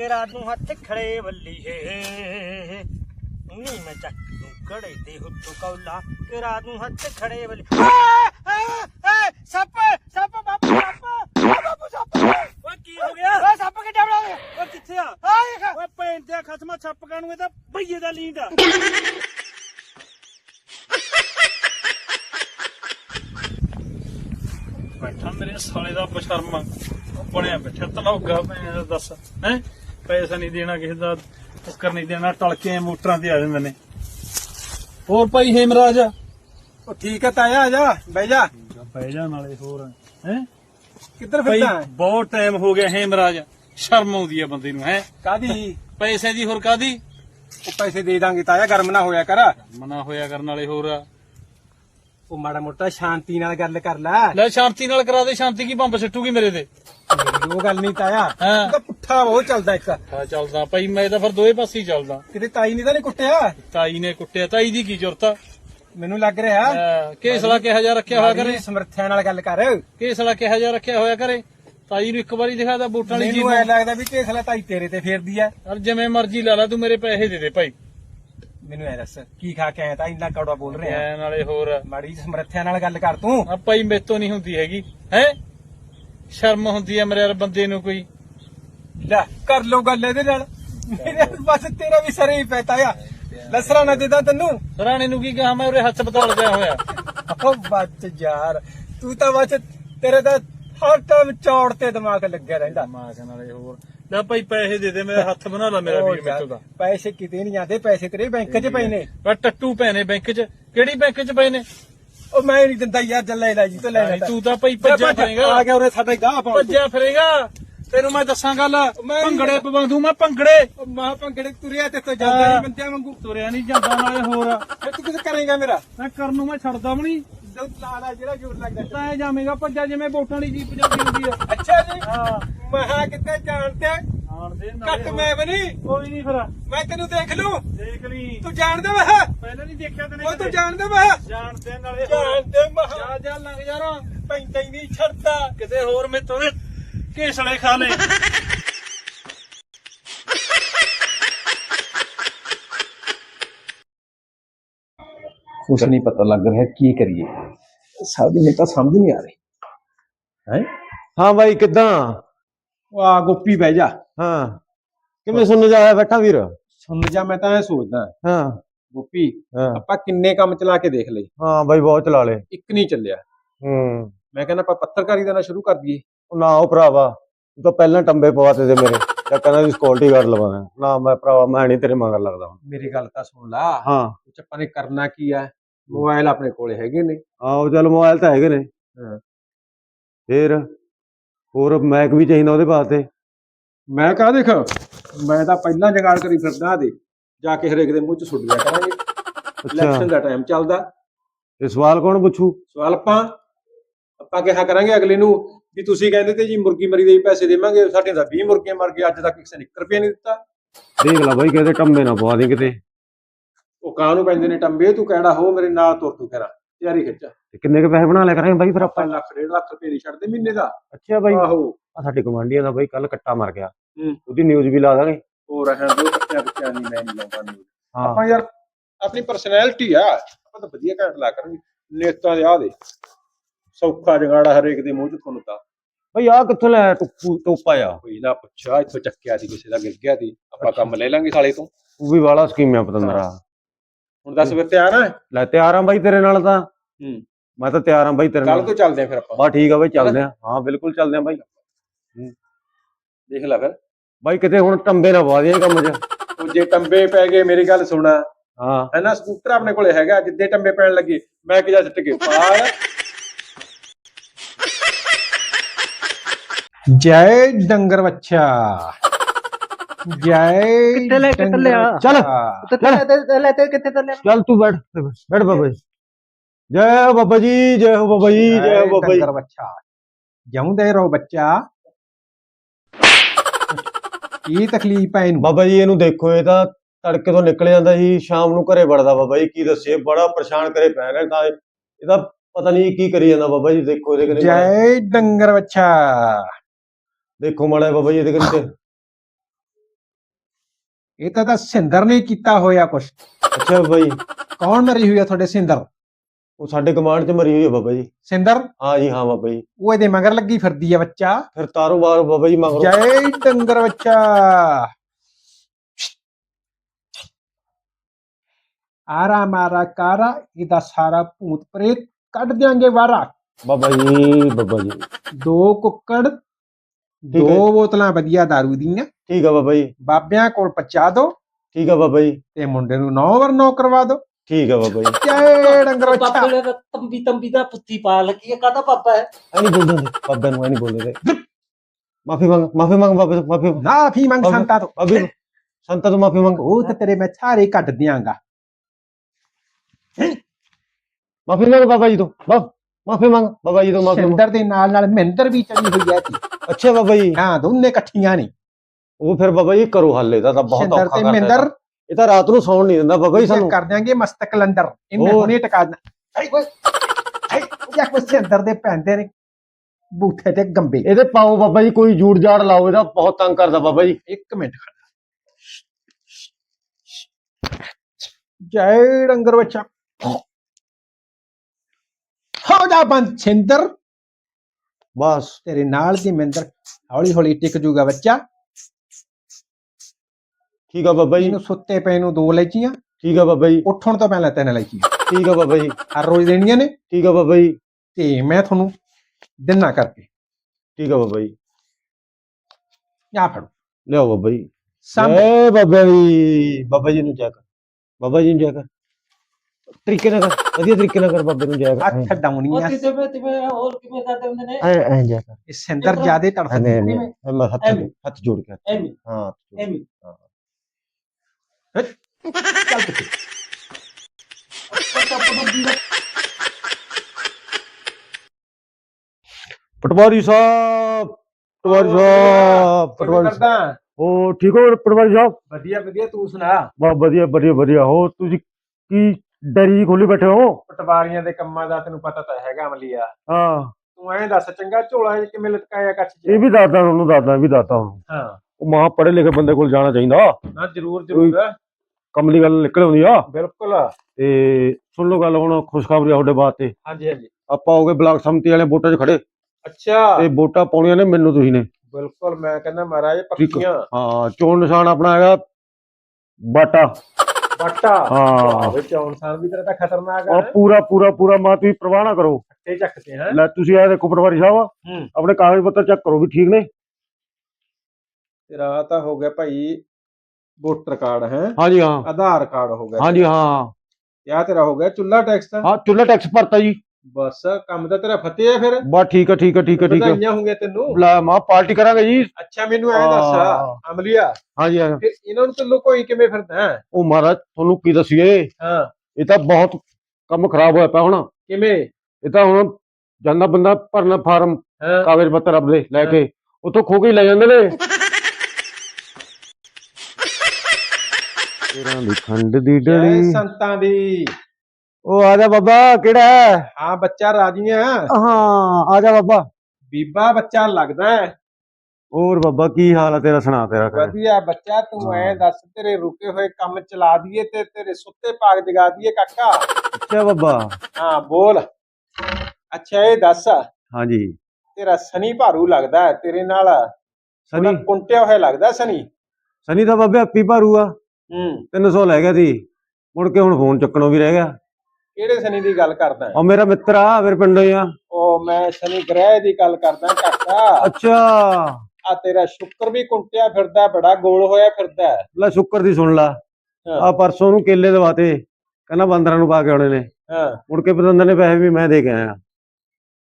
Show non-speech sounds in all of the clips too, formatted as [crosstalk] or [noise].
ਕਿ ਰਾਤ ਨੂੰ ਹੱਥ ਖੜੇ ਹੈ ਨੀ ਮੈਂ ਚੱਕ ਨੂੰ ਕੜੇ ਤੇ ਹੁੱਤੂ ਕੌਲਾ। ਕਿ ਰਾਤ ਨੂੰ ਹੱਥ ਖੜੇ ਬੱਲੀ ਸੱਪ ਸੱਪ ਬਾਪੂ ਸੱਪ। ਬਾਪੂ ਸੱਪ। ਓਏ ਕੀ ਹੋ ਗਿਆ? ਓਏ ਸੱਪ ਕਿੱਥੇ ਬਣਾ ਓਏ ਕਿੱਥੇ ਆ? ਓਏ ਪੈਣ ਤੇ ਖਸਮਾ ਸੱਪ ਇਹ ਤਾਂ ਭਈਏ ਦਾ ਲੀਂਡ ਆ। ਬੈਠਾ ਮੇਰੇ ਸਾਲੇ ਦਾ ਬਸ਼ਰਮ। ਉਹ ਬਣਿਆ ਬੈਠਾ। ਤਲੌਗਾ ਮੈਂ ਦਾ ਦੱਸ। ਹੈ? ਪੈਸਾ ਨਹੀਂ ਦੇਣਾ ਕਿਸੇ ਦਾ ਟੱਕਰ ਨਹੀਂ ਦੇਣਾ ਟਲਕੇ ਮੋਟਰਾਂ ਤੇ ਆ ਜਾਂਦੇ ਨੇ। ਹੋਰ ਭਾਈ ਹੇਮਰਾਜ? ਉਹ ਠੀਕ ਹੈ ਤਾਇਆ ਆ ਜਾ ਬਹਿ ਜਾ। ਪੈ ਜਾ ਨਾਲੇ ਹੋਰ ਹੈ? ਕਿੱਧਰ ਭਾਈ ਫਿਰਦਾ ਹੈ? ਬਹੁਤ ਟਾਈਮ ਹੋ ਗਿਆ ਹੇਮਰਾਜ ਸ਼ਰਮ ਆਉਂਦੀ ਆ ਬੰਦੇ ਨੂੰ ਹੈ? ਕਾਹਦੀ? ਪੈਸੇ ਦੀ ਹੋਰ ਕਾਦੀ ਉਹ ਪੈਸੇ ਦੇ ਦਾਂਗੇ ਤਾਇਆ ਗਰਮ ਨਾ ਹੋਇਆ ਕਰ। ਮਨਾ ਹੋਇਆ ਕਰਨ ਵਾਲੇ ਹੋਰ। ਆ ਉਹ ਮਾੜਾ ਮੋਟਾ ਸ਼ਾਂਤੀ ਨਾਲ ਗੱਲ ਕਰ ਲੈ। ਲੈ ਸ਼ਾਂਤੀ ਨਾਲ ਕਰਾ ਦੇ ਸ਼ਾਂਤੀ ਕੀ ਬੰਬ ਸਿੱਟੂਗੀ ਮੇਰੇ ਤੇ? ਉਹ ਗੱਲ ਨਹੀਂ ਤਾਇਆ। ਹਾਂ। ਤਾਂ ਪੁੱਠਾ ਬਹੁਤ ਚੱਲਦਾ ਇੱਕ। ਹਾਂ ਚੱਲਦਾ। ਭਾਈ ਮੈਂ ਤਾਂ ਫਿਰ ਦੋਵੇਂ ਪਾਸੇ ਹੀ ਚੱਲਦਾ। ਕਿਤੇ ਤਾਈ ਨੇ ਤਾਂ ਨਹੀਂ ਕੁੱਟਿਆ? ਤਾਈ ਨੇ ਕੁੱਟਿਆ। ਤਾਈ ਦੀ ਕੀ ਜ਼ਰੂਰਤ ਆ? ਮੈਨੂੰ ਲੱਗ ਰਿਹਾ। ਅਹ ਕੇਸਲਾ ਕਿਹਾ ਜਾ ਰੱਖਿਆ ਹੋਇਆ ਕਰੇ? ਸਮਰਥਿਆ ਨਾਲ ਗੱਲ ਕਰ। ਕੇਸਲਾ ਕਿਹਾ ਜਾ ਰੱਖਿਆ ਹੋਇਆ ਕਰੇ? ਤਾਈ ਨੂੰ ਇੱਕ ਵਾਰੀ ਦਿਖਾ ਦਾ ਬੂਟਾਂ ਵਾਲੀ ਮੈਨੂੰ ਐ ਲੱਗਦਾ ਵੀ ਕੇਸਲਾ ਤਾਈ ਤੇਰੇ ਤੇ ਫੇਰਦੀ ਐ ਯਾਰ ਜਿਵੇਂ ਮਰਜ਼ੀ ਲਾ ਲਾ ਤੂੰ ਮੇਰੇ ਪੈਸੇ ਦੇ ਦੇ ਭਾਈ। ਮੈਨੂੰ ਐ ਦੱਸ ਕੀ ਖਾ ਕੇ ਆਇਆ ਤਾਂ ਇੰਨਾ ਕੌੜਾ ਬੋਲ ਰਿਹਾ। ਐ ਨਾਲੇ ਹੋਰ। ਮਾੜੀ ਜਿਹੀ ਸਮਰਥਿਆ ਨਾਲ ਗੱਲ ਕਰ ਤੂੰ। ਆ ਭਾਈ ਮੇਤੋਂ ਨਹੀਂ ਹੁੰਦੀ ਹੈਗੀ। ਹੈ? ਸ਼ਰਮ ਹੁੰਦੀ ਹੈ ਮੇਰੇ ਯਾਰ ਬੰਦੇ ਨੂੰ ਕੋਈ। ਲੈ ਕਰ ਲੋ ਗੱਲ ਇਹਦੇ ਨਾਲ। ਮੇਰੇ ਬਸ ਤੇਰਾ ਵੀ ਸਰੇ ਹੀ ਪੈਤਾ ਆ। ਲਸਰਾ ਨਾ ਦੇਦਾ ਤੈਨੂੰ। ਸਰਾਣੇ ਨੂੰ ਕੀ ਕਹਾਂ ਮੈਂ ਉਹਦੇ ਹੱਥ ਬਤੌਲ ਪਿਆ ਹੋਇਆ। ਉਹ ਬੱਚ ਯਾਰ ਤੂੰ ਤਾਂ ਬਸ ਤੇਰੇ ਤਾਂ ਹਰ ਟਾਈਮ ਚੌੜ ਤੇ ਦਿਮਾਗ ਲੱਗਿਆ ਰਹਿੰਦਾ। ਦਿਮਾਗ ਨਾਲੇ ਹੋਰ। ਲੈ ਭਾਈ ਪੈਸੇ ਦੇ ਦੇ ਮੇਰਾ ਹੱਥ ਬਣਾ ਲਾ ਮੇਰਾ ਵੀਰ ਮੇਤੋਂ ਦਾ। ਪੈਸੇ ਕਿਤੇ ਨਹੀਂ ਜਾਂਦੇ ਪੈਸੇ ਤੇਰੇ ਬੈਂਕ 'ਚ ਪਏ ਨੇ। ਪਰ ਟੱਟੂ ਪਏ ਨੇ ਬੈਂਕ 'ਚ ਕਿਹੜੀ ਬੈਂਕ 'ਚ ਪਏ ਨੇ? ਉਹ ਮੈਂ ਨਹੀਂ ਦਿੰਦਾ ਯਾਰ ਜੱਲਾ ਲੈ ਜੀ ਤੋਂ ਲੈ ਲੈ ਤੂੰ ਤਾਂ ਭਾਈ ਭੱਜਿਆ ਫਿਰੇਗਾ। ਆ ਗਿਆ ਉਹਨੇ ਸਾਡੇ ਗਾਹ ਪਾਉਣ ਭੱਜਿਆ ਫਿਰੇਗਾ। ਤੈਨੂੰ ਮੈਂ ਦੱਸਾਂ ਗੱਲ ਭੰਗੜੇ ਪਵਾਉਂਦੂ ਮੈਂ ਭੰਗੜੇ। ਮਾਂ ਭੰਗੜੇ ਤੁਰਿਆ ਤੇ ਤੋਂ ਜਾਂਦਾ ਨਹੀਂ ਬੰਦਿਆਂ ਵਾਂਗੂ। ਤੁਰਿਆ ਨਹੀਂ ਜਾਂਦਾ ਨਾਲੇ ਹੋਰ। ਫਿਰ ਤੂੰ ਕਿਤੇ ਕਰੇਗਾ ਮੇਰਾ? ਮੈਂ ਕਰਨ ਨੂੰ ਮੈਂ ਛੱਡਦਾ ਵੀ ਨਹੀਂ। ਦੁੱਧ ਲਾ ਲਾ ਜਿਹੜਾ ਜੋਰ ਲੱਗਦਾ। ਤਾਂ ਜਾਵੇਂਗਾ ਭੱਜਾ ਜਿਵੇਂ ਵੋਟਾਂ ਵਾਲੀ ਜੀਪ ਜਾਂਦੀ ਹੁੰਦੀ ਆ। ਅੱਛਾ ਜੀ। ਹਾਂ। ਮਹਾ ਕਿਤੇ ਜਾਣਦੇ ਆਣ ਦੇ ਕੱਟ ਮੈਂ ਬਣੀ ਕੋਈ ਨਹੀਂ ਫਿਰ। ਮੈਂ ਤੈਨੂੰ ਦੇਖ ਲੂ। ਦੇਖ ਲਈ। ਤੂੰ ਜਾਣਦਾ ਵਾ। ਪਹਿਲਾਂ ਨਹੀਂ ਦੇਖਿਆ ਤੈਨੇ ਉਹ ਤੂੰ। ਜਾਣਦਾ ਵਾ। ਜਾਣਦੇ ਨਾਲੇ। ਜਾਣਦੇ ਮਹਾ ਜਾ ਜਾ ਲੰਘ ਜਾਣਾ ਪੈਂਦਾ ਹੀ ਨਹੀਂ ਛੱਡਦਾ। ਕਿਤੇ ਹੋਰ ਮੇ ਤੋਰੇ ਘੇਸਲੇ ਖਾ ਲੈ ਕੁਛ ਨਹੀਂ ਪਤਾ ਲੱਗ ਰਿਹਾ ਕੀ ਕਰੀਏ। ਸਭ ਦੀ ਤਾਂ ਸਮਝ ਨਹੀਂ ਆ ਰਹੀ। ਹੈ? ਹਾਂ ਬਾਈ ਕਿੱਦਾਂ? ਆ ਗੋਪੀ ਬਹਿ ਜਾ। ਹਾਂ। ਕਿਵੇਂ ਸੁਣ ਜਾਇਆ ਬੈਠਾ ਵੀਰ? ਸੁਣ ਜਾ ਮੈਂ ਤਾਂ ਐ ਸੋਚਦਾ। ਹਾਂ। ਗੋਪੀ ਹਾਂ। ਆਪਾਂ ਕਿੰਨੇ ਕੰਮ ਚਲਾ ਕੇ ਦੇਖ ਲਏ। ਹਾਂ ਬਾਈ ਬਹੁਤ ਚਲਾ ਲੇ ਇੱਕ ਨਹੀਂ ਚੱਲਿਆ। ਹੂੰ। ਮੈਂ ਕਹਿੰਦਾ ਆਪਾਂ ਪੱਤਰਕਾਰੀ ਦਾ ਨਾ ਸ਼ੁਰੂ ਕਰ ਦਈਏ। ਉਹ ਨਾ ਉਹ ਭਰਾਵਾ ਤੂੰ ਤਾਂ ਪਹਿਲਾਂ ਟੰਬੇ ਪਵਾਤੇ ਤੇ ਮੇਰੇ। ਤੇ ਕਹਿੰਦਾ ਵੀ ਸਕਿਉਰਟੀ ਗਾਰਡ ਲਵਾਣਾ ਨਾ ਮੈਂ ਭਰਾਵਾ ਮੈਂ ਨਹੀਂ ਤੇਰੇ ਮਗਰ ਲੱਗਦਾ ਹੁਣ। ਮੇਰੀ ਗੱਲ ਤਾਂ ਸੁਣ ਲਾ। ਹਾਂ। ਉਹ 'ਚ ਆਪਾਂ ਨੇ ਕਰਨਾ ਕੀ ਆ? ਮੋਬਾਈਲ ਆਪਣੇ ਕੋਲੇ ਹੈਗੇ ਨੇ। ਆਹੋ ਚੱਲ ਮੋਬਾਈਲ ਤਾਂ ਹੈਗੇ ਨੇ। ਹਾਂ। ਫੇਰ ਹੋਰ ਮੈਕ ਵੀ ਚਾਹੀਦਾ ਉਹਦੇ ਵਾਸਤੇ। ਮੈਂ ਕਹਾ ਦੇਖ? ਮੈਂ ਤਾਂ ਪਹਿਲਾਂ ਜਗਾੜ ਕਰੀ ਫਿਰਦਾ ਦੇ ਜਾ ਕੇ ਹਰੇਕ ਦੇ ਮੂੰਹ 'ਚ ਸੁੱਟ ਦਿਆ ਕਰਾਂਗੇ। ਇਲੈਕਸ਼ਨ ਅੱਛਾ ਦਾ ਟਾਈਮ ਚੱਲਦਾ। ਇਹ ਸਵਾਲ ਕੌਣ ਪੁੱਛੂ? ਸਵਾਲ ਆਪਾਂ ਆਪਾਂ ਕਿਹਾ ਕਰਾਂਗੇ ਅਗਲੇ ਨੂੰ ਵੀ ਤੁਸੀਂ ਕਹਿੰਦੇ ਤੇ ਜੀ ਮੁਰਗੀ ਮਰੀ ਦੇ ਪੈਸੇ ਦੇਵਾਂਗੇ ਸਾਡੇ ਤਾਂ 20 ਮੁਰਗੀਆਂ ਮਰ ਗਏ ਅੱਜ ਤੱਕ ਕਿਸੇ ਨੇ 1 ਰੁਪਿਆ ਨਹੀਂ ਦਿੱਤਾ। ਦੇਖ ਲੈ ਬਾਈ ਕਿਤੇ ਟੰਬੇ ਨਾ ਪਵਾ ਦੇ ਕਿਤੇ। ਉਹ ਕਾਂ ਨੂੰ ਪੈਂਦੇ ਨੇ ਟੰਬੇ ਤੂੰ ਕਿਹੜਾ ਹੋ ਮੇਰੇ ਨਾਲ ਤੁਰ ਤੂੰ ਕਰਾਂ ਤਿਆਰੀ ਖਿੱਚ। ਤੇ ਕਿੰਨੇ ਕੁ ਪੈਸੇ ਬਣਾ ਲਿਆ ਕਰਾਂਗੇ ਬਾਈ ਫਿਰ ਆਪਾਂ? 5 ਲੱਖ 1.5 ਲੱਖ ਰੁਪਏ ਨਹੀਂ ਛੱਡਦੇ ਮਹੀਨੇ ਦਾ। ਅੱਛਾ ਬਾਈ। ਆਹੋ। ਆ ਸਾਡੇ ਗਵਾਂਢੀਆਂ ਦਾ ਬਾਈ ਕੱਲ ਕੱਟਾ ਮਰ ਗਿਆ। ਉਹਦੀ ਨਿਊਜ਼ ਵੀ ਲਾ ਦਾਂਗੇ। ਹੋ ਰਹਿਣ ਦੋ ਕੱਟਿਆ ਕੱਟਿਆ ਨਹੀਂ ਮੈਂ ਨਹੀਂ ਲਾਉਂਦਾ ਹਾਂ। ਆਪਾਂ ਯਾਰ ਆਪਣੀ ਪਰਸਨੈਲਿਟੀ ਆ। ਆਪਾਂ ਤਾਂ ਵਧੀਆ ਘੈਂਟ ਲਾ ਕਰਾਂਗੇ। ਨੇਤਾ ਦੇ ਆ ਦੇ ਸੌਖਾ ਜਗਾੜਾ ਹਰੇਕ ਦੇ ਮੂੰਹ 'ਚ ਤੁਹਾਨੂੰ ਤਾਂ। ਬਈ ਆ ਕਿੱਥੋਂ ਲੈ ਟੁੱਪੂ ਟੋਪਾ ਆ? ਕੋਈ ਨਾ ਪੁੱਛਿਆ ਇੱਥੋਂ ਚੱਕਿਆ ਸੀ ਕਿਸੇ ਦਾ ਗਿਰ ਗਿਆ ਸੀ। ਆਪਾਂ ਕੰਮ ਲੈ ਲਾਂਗੇ ਸਾਲੇ ਤੋਂ। ਤੂੰ ਵੀ ਵਾਲਾ ਸਕੀਮਿਆ ਪਤੰਦਰਾ। ਹੁਣ ਦੱਸ ਫਿਰ ਤਿਆਰ ਆ? ਲੈ ਤਿਆਰ ਆ ਬਾਈ ਤੇਰੇ ਨਾਲ ਤਾਂ। ਹੂੰ। ਮੈਂ ਤਾਂ ਤਿਆਰ ਆ ਬਾਈ ਤੇਰੇ ਕੱਲ ਨਾਲ। ਤੋਂ ਚੱਲਦੇ ਆ ਫਿਰ ਆਪਾਂ। ਬਾ ਠੀਕ ਆ ਬਾਈ ਚੱਲਦੇ ਆ। ਹਾਂ ਬਿਲਕੁਲ ਚੱਲਦੇ ਆ ਬਾਈ। ਦੇਖ ਲੈ ਫਿਰ। ਬਾਈ ਕਿਤੇ ਹੁਣ ਟੰਬੇ ਨਾ ਪਵਾ ਦੇ ਕੰਮ 'ਚ। ਉਹ ਜੇ ਟੰਬੇ ਪੈ ਗਏ ਮੇਰੀ ਗੱਲ ਸੁਣਾ। ਹਾਂ। ਹੈ ਨਾ ਸਕੂਟਰ ਆਪਣੇ ਕੋਲੇ ਹੈਗਾ ਜਿੱਦੇ ਟੰਬੇ ਪੈਣ ਲੱਗੇ ਮੈਂ ਕਿਹਾ ਸਿੱਟ ਕੇ। [laughs] ਪਾਰ ਜੈ ਡੰਗਰ ਬੱਚਾ ਜੈ ਕਿੱਥੇ ਲੈ ਕੇ ਚੱਲਿਆ? ਚੱਲ ਤੇ ਲੈ ਤੇ ਕਿੱਥੇ ਚੱਲੇ ਚੱਲ ਤੂੰ ਬੈਠ ਬੈਠ ਬਾਬਾ ਜੀ। ਜੈ ਹੋ ਬਾਬਾ ਜੀ ਜੈ ਹੋ ਬਾਬਾ ਜੀ ਜੈ ਹੋ ਬਾਬਾ ਜੀ। ਡੰਗਰ ਬੱਚਾ ਜਿਉਂਦੇ ਰਹੋ ਬੱਚਾ। ਕੀ ਤਕਲੀਫ ਹੈ ਇਹਨੂੰ? ਬਾਬਾ ਜੀ ਇਹਨੂੰ ਦੇਖੋ ਇਹ ਤਾਂ ਤੜਕੇ ਤੋਂ ਨਿਕਲ ਜਾਂਦਾ ਜੀ ਸ਼ਾਮ ਨੂੰ ਘਰੇ ਵੜਦਾ ਬਾਬਾ ਜੀ ਕੀ ਦੱਸੇ ਬੜਾ ਪਰੇਸ਼ਾਨ ਕਰੇ ਪੈ ਰਿਹਾ ਤਾਂ ਇਹਦਾ ਪਤਾ ਨਹੀਂ ਕੀ ਕਰੀ ਜਾਂਦਾ ਬਾਬਾ ਜੀ ਦੇਖੋ ਇਹਦੇ ਕਨੇ ਜੈ ਡੰਗਰ ਬੱਚਾ ਦੇਖੋ ਮਾੜਾ ਬਾਬਾ ਜੀ ਇਹਦੇ ਕਨੇ ਇਹ ਤਾਂ ਤਾਂ ਸਿੰਦਰ ਨੇ ਕੀਤਾ ਹੋਇਆ ਕੁਛ। ਅੱਛਾ ਬਾਬਾ ਜੀ। ਕੌਣ ਮਰੀ ਹੋਈ ਆ ਤੁਹਾਡੇ ਸਿੰਦਰ? ਉਹ ਸਾਡੇ ਕਮਾਂਡ 'ਚ ਮਰੀ ਹੋਈ ਹੈ ਬਾਬਾ ਜੀ। ਸਿੰਦਰ? ਹਾਂ ਜੀ ਹਾਂ ਬਾਬਾ ਜੀ। ਉਹ ਇਹਦੇ ਮਗਰ ਲੱਗੀ ਫਿਰਦੀ ਆ ਬੱਚਾ। ਫਿਰ ਤਾਰੋ ਬਾਰ ਬਾਬਾ ਜੀ ਮਗਰੋਂ। ਜੈ ਡੰਗਰ ਬੱਚਾ। ਆਰਾ ਮਾਰਾ ਕਾਰਾ ਇਹਦਾ ਸਾਰਾ ਭੂਤ ਪ੍ਰੇਤ ਕੱਢ ਦਿਆਂਗੇ ਵਾਰਾ। ਬਾਬਾ ਜੀ ਬਾਬਾ ਜੀ। ਦੋ ਕੁੱਕੜ ਹੈ। ਦੋ ਬੋਤਲਾਂ ਵਧੀਆ दारू ਦੀਆਂ। ਠੀਕ ਆ ਬਾਬਾ ਜੀ। ਬਾਬਿਆਂ ਕੋਲ ਪਹੁੰਚਾ ਦਿਓ ਠੀਕ ਆ ਬਾਬਾ ਜੀ। ਤੇ ਮੁੰਡੇ ਨੂੰ ਨੌ ਵਰ ਨੌ ਕਰਵਾ ਦਿਓ ਠੀਕ ਆ ਬਾਬਾ ਜੀ। ਜੈ ਡੰਗਰ ਬੱਚਾ ਬਾਬੇ ਨੇ ਤੰਬੀ ਤੰਬੀ ਦਾ ਪੁੱਤੀ ਪਾ ਲੱਗੀ ਹੈ ਕਾਹਦਾ ਬਾਬਾ ਹੈ? ਐ ਨਹੀਂ ਬੋਲਦੇ ਹੁੰਦੇ, ਨੂੰ ਐ ਨਹੀਂ ਬੋਲਦੇ ਮਾਫੀ ਮੰਗ ਮਾਫੀ ਮੰਗ ਬਾਬੇ ਤੋਂ, ਮਾਫੀ ਮਾਫੀ ਮੰਗ ਬਾਬੇ- ਸੰਤਾ ਤੋਂ। ਬਾਬੇ ਸੰਤਾਂ ਤੋਂ ਮਾਫੀ ਮੰਗ। ਉਹ ਤੇ ਤੇਰੇ ਮੈਂ ਸਾਰੇ ਕੱਢ ਦਿਆਂਗਾ। ਮਾਫੀ ਮੰਗ ਬਾਬਾ ਜੀ ਤੋਂ। ਮਾਫੀ ਮੰਗ ਬਾਬਾ ਜੀ ਤੋਂ ਮਾਫੀ ਮੰਗ। ਸਿੰਦਰ ਦੇ ਨਾਲ ਨਾਲ ਮਹਿੰਦਰ ਵੀ ਚੜੀ ਹੋਈ ਹੈ ਤੀ ਅੱਛਾ ਬਾਬਾ ਜੀ। ਹਾਂ ਦੋਨੇ ਇਕੱਠੀਆਂ ਨੇ। ਉਹ ਫਿਰ ਬਾਬਾ ਜੀ ਕਰੋ ਹੱਲ ਇਹਦਾ ਤਾਂ ਬਹੁਤ ਸਿੰਦਰ ਔਖਾ ਤੇ ਕਰਦਾ ਮਹਿੰਦਰ ਇਹ। ਇਹ ਤਾਂ ਰਾਤ ਨੂੰ ਸੌਣ ਨਹੀਂ ਦਿੰਦਾ ਬਾਬਾ ਜੀ ਸਾਨੂੰ। ਕਰ ਦਿਆਂਗੇ ਮਸਤਕ ਲੰਡਰ ਇਹਨੇ ਹੋਰ। ਹੁਣੇ ਟਕਾ ਦੇਣਾ। ਹਾਈ ਹਾਈ ਜਾਂ ਕੋਈ ਸਿੰਦਰ ਦੇ ਪੈਂਦੇ ਨੇ। ਬੂਥੇ ਤੇ ਗੰਬੇ। ਇਹਦੇ ਪਾਓ ਬਾਬਾ ਜੀ ਕੋਈ ਜੂੜ ਜਾੜ ਲਾਓ ਇਹਦਾ ਬਹੁਤ ਤੰਗ ਕਰਦਾ ਬਾਬਾ ਜੀ। ਇੱਕ ਮਿੰਟ ਖੜਾ। ਜੈ ਡੰਗਰ ਬੱਚਾ। ਹੋ ਜਾ ਬੰਦ ਸਿੰਦਰ। ਬਸ ਤੇਰੇ ਨਾਲ ਦੀ ਮਹਿੰਦਰ। ਹੌਲੀ ਹੌਲੀ ਟਿਕ ਜੂਗਾ ਬੱਚਾ। ਠੀਕ ਆ ਬਾਬਾ ਜੀ। ਇਹਨੂੰ ਸੁੱਤੇ ਪਏ ਨੂੰ ਦੋ ਲੈਚੀਆਂ ਠੀਕ ਆ ਬਾਬਾ ਜੀ। ਉੱਠਣ ਤੋਂ ਪਹਿਲਾਂ ਤਿੰਨ ਲੈਚੀਆਂ ਠੀਕ ਆ ਬਾਬਾ ਜੀ। ਹਰ ਰੋਜ਼ ਦੇਣੀਆਂ ਨੇ। ਠੀਕ ਆ ਬਾਬਾ ਜੀ। ਤੇ ਮੈਂ ਤੁਹਾਨੂੰ ਦਿਨਾ ਕਰਕੇ। ਠੀਕ ਆ ਬਾਬਾ ਜੀ। ਆ ਫੜੋ। ਲਿਆਓ ਬਾਬਾ ਜੀ। ਸਾਹਮਣੇ ਏ ਬਾਬਾ ਜੀ। ਬਾਬਾ ਜੀ ਨੂੰ ਜਾ ਕਰ ਬਾਬਾ ਜੀ ਨੂੰ ਜਾ ਕਰ ਤਰੀਕੇ ਨਾਲ ਕਰ ਵਧੀਆ ਤਰੀਕੇ ਨਾਲ ਕਰ ਬਾਬੇ ਨੂੰ ਜਾ ਕਰ। ਹੱਥ ਡਾਉਣੀਆਂ ਉਹ ਕਿਤੇ ਤੇ ਹੋਰ ਕਿਵੇਂ ਕਰਦੇ ਹੁੰਦੇ ਨੇ? ਐ ਐ ਜਾ ਕਰ। ਇਹ ਸਿੰਦਰ ਜਿਆਦੇ ਤੜਫਦੀ ਐਵੇਂ ਨੇ। ਐਵੇਂ। ਮੈਂ ਹੱਥ ਜੋੜ ਕੇ ਐਵੇਂ। ਹਾਂ ਐਵੇਂ। ਚੱਲ ਕਿਤੇ। ਪਟਵਾਰੀ ਸਾਹਿਬ ਪਟਵਾਰੀ ਸਾਹਿਬ ਪਟਵਾਰੀ ਸਾਹਿਬ। ਉਹ ਠੀਕ ਹੋ ਪਟਵਾਰੀ ਸਾਹਿਬ? ਵਧੀਆ ਵਧੀਆ ਤੂੰ ਸੁਣਾ। ਬਹੁਤ ਵਧੀਆ ਵਧੀਆ ਵਧੀਆ। ਹੋ ਤੁਸੀਂ ਕੀ ਡਰੀ ਖੋਲੀ ਬੈਠੇ ਹੋ। ਪਟਵਾਰੀਆਂ ਦੇ ਕੰਮਾਂ ਦਾ ਤੈਨੂੰ ਪਤਾ ਤਾਂ ਹੈਗਾ ਅਮਲੀਆ। ਹਾਂ। ਤੂੰ ਐਂ ਦੱਸ ਚੰਗਾ ਝੋਲਾ ਇਹ ਕਿਵੇਂ ਲਟਕਾਇਆ ਕੱਚ ਇਹ ਵੀ ਦੱਸਦਾ ਉਹਨੂੰ ਦੱਸਦਾ ਇਹ ਵੀ ਦੱਸਦਾ ਉਹਨੂੰ। ਹਾਂ। ਉਹ ਮਾਂ ਪੜ੍ਹੇ ਲਿਖੇ ਬੰਦੇ ਕੋਲ ਜਾਣਾ ਚਾਹੀਦਾ। ਨਾ ਜ਼ਰੂਰ ਜ਼ਰੂਰ। ਕੰਮ ਦੀ ਗੱਲ ਨਿਕਲ ਆਉਂਦੀ ਆ। ਬਿਲਕੁਲ। ਤੇ ਸੁਣ ਲਓ ਗੱਲ ਹੁਣ ਖੁਸ਼ਖਬਰੀ ਆ ਤੁਹਾਡੇ ਵਾਸਤੇ। ਹਾਂਜੀ ਹਾਂਜੀ। ਆਪਾਂ ਹੋ ਗਏ ਬਲਾਕ ਸੰਮਤੀ ਵਾਲੇ ਵੋਟਾਂ 'ਚ ਖੜੇ। ਅੱਛਾ। ਤੇ ਵੋਟਾਂ ਪਾਉਣੀਆਂ ਨੇ ਮੈਨੂੰ ਤੁਸੀਂ ਨੇ। ਬਿਲਕੁਲ ਮੈਂ ਕਹਿੰਦਾ ਮਹਾਰਾਜ। ਪੱਕੀਆਂ। ਹਾਂ ਚੋਣ ਨਿਸ਼ਾਨ ਆਪਣਾ ਹੈਗਾ। ਬਾਟਾ। ਬਾਟਾ ਹਾਂ। ਵਿੱਚ ਇਨਸਾਨ ਵੀ ਤੇਰਾ ਤਾਂ ਖਤਰਨਾਕ ਉਹ ਹੈ ਪੂਰਾ ਪੂਰਾ ਪੂਰਾ ਮਾਂ ਤੁਸੀਂ ਪ੍ਰਵਾਹ ਨਾ ਕਰੋ। ਤੇ ਚੱਕਦੇ ਹੈ ਲੈ ਤੁਸੀਂ ਇਹ ਦੇਖੋ ਪਟਵਾਰੀ ਸਾਹਿਬ। ਆਪਣੇ ਕਾਗਜ਼ ਪੱਤਰ ਚੈੱਕ ਕਰੋ ਵੀ ਠੀਕ ਨੇ। ਤੇਰਾ ਤਾਂ ਹੋ ਗਿਆ ਭਾਈ ਵੋਟਰ ਕਾਰਡ ਹੈ? ਹਾਂਜੀ ਹਾਂ। ਆਧਾਰ ਕਾਰਡ ਹੋ ਗਿਆ ਹਾਂਜੀ ਹਾਂ। ਯਾ ਤੇਰਾ ਹੋ ਗਿਆ ਚੁੱਲਾ ਟੈਕਸ ਹਾਂ ਚੁੱਲ੍ਹਾ ਟੈਕਸ ਭਰਤਾ ਜੀ। ਬਸ ਕੰਮ ਤਾਂ ਤੇਰਾ ਫਤਿਹ ਹੈ ਫਿਰ। ਬਸ ਠੀਕ ਹੈ ਠੀਕ ਹੈ ਠੀਕ ਹੈ ਠੀਕ ਹੈ। ਵਧਾਈਆਂ ਹੋਣਗੀਆਂ ਤੈਨੂੰ। ਲੈ ਮਾਂ ਪਾਰਟੀ ਕਰਾਂਗੇ ਜੀ। ਅੱਛਾ ਮੈਨੂੰ ਐ। ਦੱਸ ਅਮਲੀਆ ਹਾਂਜੀ ਹਾਂ। ਫਿਰ ਇਹਨਾਂ ਨੂੰ ਤੈਨੂੰ ਕੋਈ ਕਿਵੇਂ ਫਿਰਦਾ ਹੈ? ਉਹ ਮਹਾਰਾਜ ਤੁਹਾਨੂੰ ਕੀ ਦਸੀਏ? ਹਾਂ। ਇਹ ਤਾਂ ਬਹੁਤ ਕੰਮ ਖਰਾਬ ਹੋਇਆ ਪਿਆ ਹੁਣ। ਕਿਵੇਂ? ਇਹ ਤਾਂ ਹੁਣ ਜਾਂਦਾ ਬੰਦਾ ਭਰਨਾ ਫਾਰਮ ਹਾਂ। ਕਾਗਜ਼ ਪੱਤਰ ਆਪਦੇ ਲੈ ਕੇ ਉੱਥੋਂ ਖੋ ਕੇ ਹੀ ਲੈ ਜਾਂਦੇ ਨੇ। [laughs] ਤੇਰਾਂ ਦੀ ਖੰਡ ਦੀ ਜੈ ਡਲੀ ਸੰਤਾਂ ਦੀ। ਉਹ ਆ ਜਾ ਬਾਬਾ ਕਿਹੜਾ ਹੈ? ਹਾਂ ਬੱਚਾ ਰਾਜੀਆਂ ਹਾਂ ਆ ਜਾ ਬਾਬਾ। ਬੀਬਾ ਬੱਚਾ ਲੱਗਦਾ ਹੈ। ਹੋਰ ਬਾਬਾ ਕੀ ਹਾਲ ਆ ਤੇਰਾ ਸੁਣਾ ਤੇਰਾ ਵਧੀਆ ਬੱਚਾ ਤੂੰ ਐ। ਦੱਸ ਤੇਰੇ ਰੁਕੇ ਹੋਏ ਕੰਮ ਚਲਾ ਦਈਏ ਤੇ ਤੇਰੇ ਸੁੱਤੇ ਪਾਗ ਜਗਾ ਦਈਏ ਕਾਕਾ। ਅੱਛਾ ਬਾਬਾ। ਹਾਂ ਬੋਲ। ਅੱਛਾ ਇਹ ਦੱਸ। ਹਾਂਜੀ। ਤੇਰਾ ਸਨੀ ਭਾਰੂ ਲੱਗਦਾ ਹੈ ਤੇਰੇ ਨਾਲ। ਸਨੀ? ਥੋੜਾ ਕੁੰਟਿਆ ਹੋਇਆ ਲੱਗਦਾ ਸਨੀ। ਸਨੀ ਤਾਂ ਬਾਬੇ ਆਪੀ ਭਾਰੂ ਆ। ਹੂੰ। 300 ਲੈ ਗਿਆ ਸੀ। ਮੁੜ ਕੇ ਹੁਣ ਫੋਨ ਚੱਕਣੋਂ ਵੀ ਰਹਿ ਗਿਆ। ਕਿਹੜੇ ਸਨੀ ਦੀ ਗੱਲ ਕਰਦਾ ਹੈ? ਉਹ ਮੇਰਾ ਮਿੱਤਰ ਆ ਮੇਰੇ ਪਿੰਡੋਂ ਹੀ ਆ। ਉਹ ਮੈਂ ਸਨੀ ਗ੍ਰਹਿ ਦੀ ਗੱਲ ਕਰਦਾ ਕਾਕਾ ਅੱਛਾ। ਆ ਤੇਰਾ ਸ਼ੁਕਰ ਵੀ ਕੁੰਟਿਆ ਫਿਰਦਾ ਬੜਾ ਗੋਲ ਹੋਇਆ ਫਿਰਦਾ। ਲੈ ਸ਼ੁਕਰ ਦੀ ਸੁਣ ਲਾ। ਆ ਪਰਸੋਂ ਨੂੰ ਕੇਲੇ ਦਵਾਤੇ ਕਹਿੰਦਾ ਬਾਂਦਰਾਂ ਨੂੰ ਪਾ ਕੇ ਆਉਣੇ ਨੇ। ਹਾਂ। ਮੁੜ ਕੇ ਪਤੰਦਰ ਨੇ ਪੈਸੇ ਵੀ ਮੈਂ ਦੇ ਕੇ ਆਇਆ।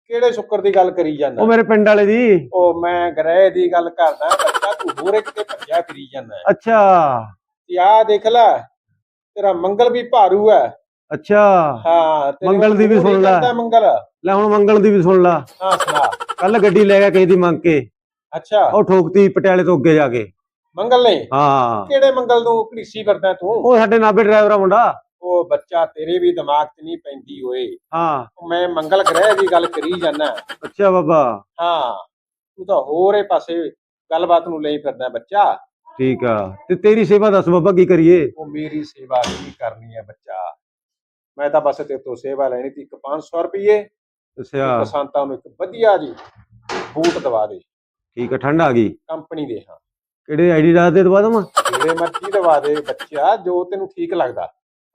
ਕਿਹੜੇ ਸ਼ੁਕਰ ਦੀ ਗੱਲ ਕਰੀ ਉਹ ਜਾਂਦਾ ਮੇਰੇ ਪਿੰਡ ਵਾਲੇ ਦੀ। ਉਹ ਮੈਂ ਗ੍ਰਹਿ ਦੀ ਗੱਲ ਕਰਦਾ ਬੱਚਾ ਤੂੰ ਹੋਰੇ ਕਿਤੇ ਭੱਜਿਆ ਫਿਰੀ ਜਾਂਦਾ ਅੱਛਾ। ਆਹ ਦੇਖ ਲੈ ਤੇਰਾ ਮੰਗਲ ਵੀ ਭਾਰੂ ਹੈ। ਅੱਛਾ। ਹਾਂ ਤੇਰੇ ਮੰਗਲ ਦੀ ਵੀ ਸੁਣ ਲੈ। ਕਰਦਾ ਮੰਗਲ। ਲੈ ਹੁਣ ਮੰਗਲ ਦੀ ਵੀ ਸੁਣ ਲਾ। ਹਾਂ ਸੁਣਾ। ਕੱਲ ਗੱਡੀ ਲੈ ਗਿਆ ਕਿਸੇ ਦੀ ਮੰਗ ਕੇ। ਅੱਛਾ। ਉਹ ਠੋਕਤੀ ਪਟਿਆਲੇ ਤੋਂ ਅੱਗੇ ਜਾ ਕੇ। ਮੰਗਲ ਨੇ? ਹਾਂ। ਕਿਹੜੇ ਮੰਗਲ ਨੂੰ ਘੜੀਸੀ ਫਿਰਦਾ ਤੂੰ? ਉਹ ਸਾਡੇ ਨਾਬੇ ਡਰਾਈਵਰ ਆ ਮੁੰਡਾ। ਉਹ ਬੱਚਾ ਤੇਰੇ ਵੀ ਦਿਮਾਗ 'ਚ ਨਹੀਂ ਪੈਂਦੀ ਓਏ। ਹਾਂ। ਉਹ ਮੈਂ ਮੰਗਲ ਗ੍ਰਹਿ ਦੀ ਗੱਲ ਕਰੀ ਜਾਂਦਾ। ਅੱਛਾ ਬਾਬਾ। ਹਾਂ। ਤੂੰ ਤਾਂ ਹੋਰੇ ਪਾਸੇ ਗੱਲਬਾਤ ਨੂੰ ਲਈ ਫਿਰਦਾ ਬੱਚਾ। ਠੀਕ ਆ। ਤੇ ਤੇਰੀ ਸੇਵਾ ਦੱਸ ਬਾਬਾ ਕੀ ਕਰੀਏ? ਉਹ ਮੇਰੀ ਸੇਵਾ ਕੀ ਕਰਨੀ ਹੈ ਬੱਚਾ। ਮੈਂ ਤਾਂ ਬਸ ਤੇਰੇ ਤੋਂ ਸੇਵਾ ਲੈਣੀ ਸੀ ਇੱਕ 500 ਰੁਪਏ ਅੱਛਾ। ਬਸੰਤਾਂ ਨੂੰ ਇੱਕ ਵਧੀਆ ਜੀ ਬੂਟ ਦਵਾ ਦੇ। ਠੀਕ ਆ ਠੰਡ ਆ ਗਈ? ਕੰਪਨੀ ਦੇ ਹਾਂ। ਕਿਹੜੇ ਆਈਡੀ ਦਾ ਦੇ ਦਵਾ ਦਵਾਂ? ਜਿਹੜੇ ਮਰਜ਼ੀ ਦਵਾ ਦੇ ਬੱਚਾ ਜੋ ਤੈਨੂੰ ਠੀਕ ਲੱਗਦਾ।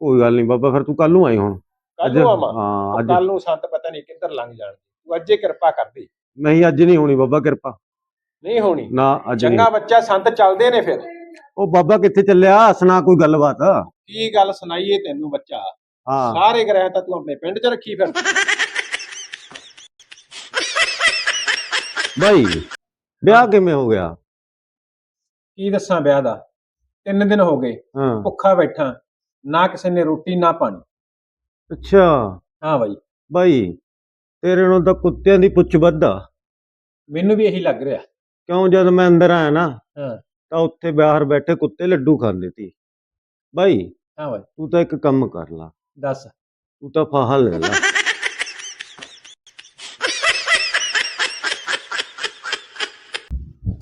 ਕੋਈ ਗੱਲ ਨਹੀਂ ਬਾਬਾ ਫਿਰ ਤੂੰ ਕੱਲ ਨੂੰ ਆਈ ਹੁਣ। ਕੱਲ ਨੂੰ ਆਵਾਂ। ਹਾਂ ਅੱਜ। ਕੱਲ ਨੂੰ ਸੰਤ ਪਤਾ ਨਹੀਂ ਕਿੱਧਰ ਲੰਘ ਜਾਣ ਤੂੰ ਅੱਜੇ ਕਿਰਪਾ ਕਰਦੀ ਨਹੀਂ ਅੱਜ ਨਹੀਂ ਹੋਣੀ ਬਾਬਾ ਕਿਰਪਾ। ਨਹੀਂ ਹੋਣੀ। ਨਾ ਅੱਜ ਚੰਗਾ ਬੱਚਾ ਸੰਤ ਚੱਲਦੇ ਨੇ ਫਿਰ। ਉਹ ਬਾਬਾ ਕਿੱਥੇ ਚੱਲਿਆ? ਸੁਣਾ ਕੋਈ ਗੱਲਬਾਤ। ਕੀ ਗੱਲ ਸੁਣਾਈਏ ਤੈਨੂੰ ਬੱਚਾ? ਹਾਂ। ਸਾਰੇ ਗ੍ਰਹਿ ਤਾਂ ਤੂੰ ਆਪਣੇ ਪਿੰਡ 'ਚ ਰੱਖੀ ਫਿਰ। ਬਾਈ ਵਿਆਹ ਕਿਵੇਂ ਹੋ ਗਿਆ? ਕੀ ਦੱਸਾਂ ਵਿਆਹ ਦਾ? ਤਿੰਨ ਦਿਨ ਹੋ ਗਏ। ਹਾਂ। ਭੁੱਖਾ ਬੈਠਾ ਨਾ ਕਿਸੇ ਨੇ ਰੋਟੀ ਨਾ ਪਾਣੀ। ਅੱਛਾ। ਹਾਂ ਬਾਈ। ਬਾਈ ਤੇਰੇ ਨੂੰ ਤਾਂ ਕੁੱਤਿਆਂ ਦੀ ਪੁੱਛ ਵੱਧਾ ਮੈਨੂੰ ਵੀ ਇਹੀ ਲੱਗ ਰਿਹਾ। ਕਿਉਂ ਜਦ ਮੈਂ ਅੰਦਰ ਆਇਆ ਨਾ ਹਾਂ। ਤਾਂ ਉੱਥੇ ਬਾਹਰ ਬੈਠੇ ਕੁੱਤੇ ਲੱਡੂ ਖਾਂਦੇ ਸੀ। ਬਾਈ ਹਾਂ ਬਾਈ। ਤੂੰ ਤਾਂ ਇੱਕ ਕੰਮ ਕਰ ਲਾ। ਦੱਸ। ਤੂੰ ਤਾਂ ਫਾਹਾ ਲੈ ਲੈ।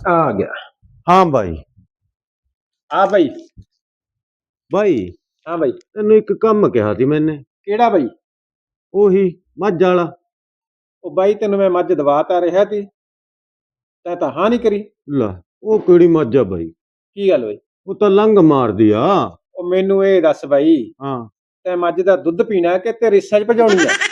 ਆ ਗਿਆ। ਹਾਂ ਬਾਈ। ਆ ਬਾਈ। ਬਾਈ। ਹਾਂ ਬਾਈ। ਤੈਨੂੰ ਇੱਕ ਕੰਮ ਕਿਹਾ ਸੀ ਮੈਨੇ। ਕਿਹੜਾ ਬਾਈ? ਉਹੀ ਮੱਝ ਵਾਲਾ। ਉਹ ਬਾਈ ਤੈਨੂੰ ਮੈਂ ਮੱਝ ਦਵਾ ਤਾਂ ਰਿਹਾ ਸੀ। ਤੈਂ ਤਾਂ ਹਾਂ ਨਹੀਂ ਕਰੀ। ਲੈ ਉਹ ਕਿਹੜੀ ਮੱਝ ਆ ਬਾਈ? ਕੀ ਗੱਲ ਬਾਈ? ਉਹ ਤਾਂ ਲੰਗ ਮਾਰਦੀ ਆ। ਉਹ ਮੈਨੂੰ ਇਹ ਦੱਸ ਬਾਈ। ਹਾਂ। ਤੇ ਮੱਝ ਦਾ ਦੁੱਧ ਪੀਣਾ ਕਿ ਤੇ ਰਿਸਾ 'ਚ ਭਜਾਉਣੀ ਹੈ?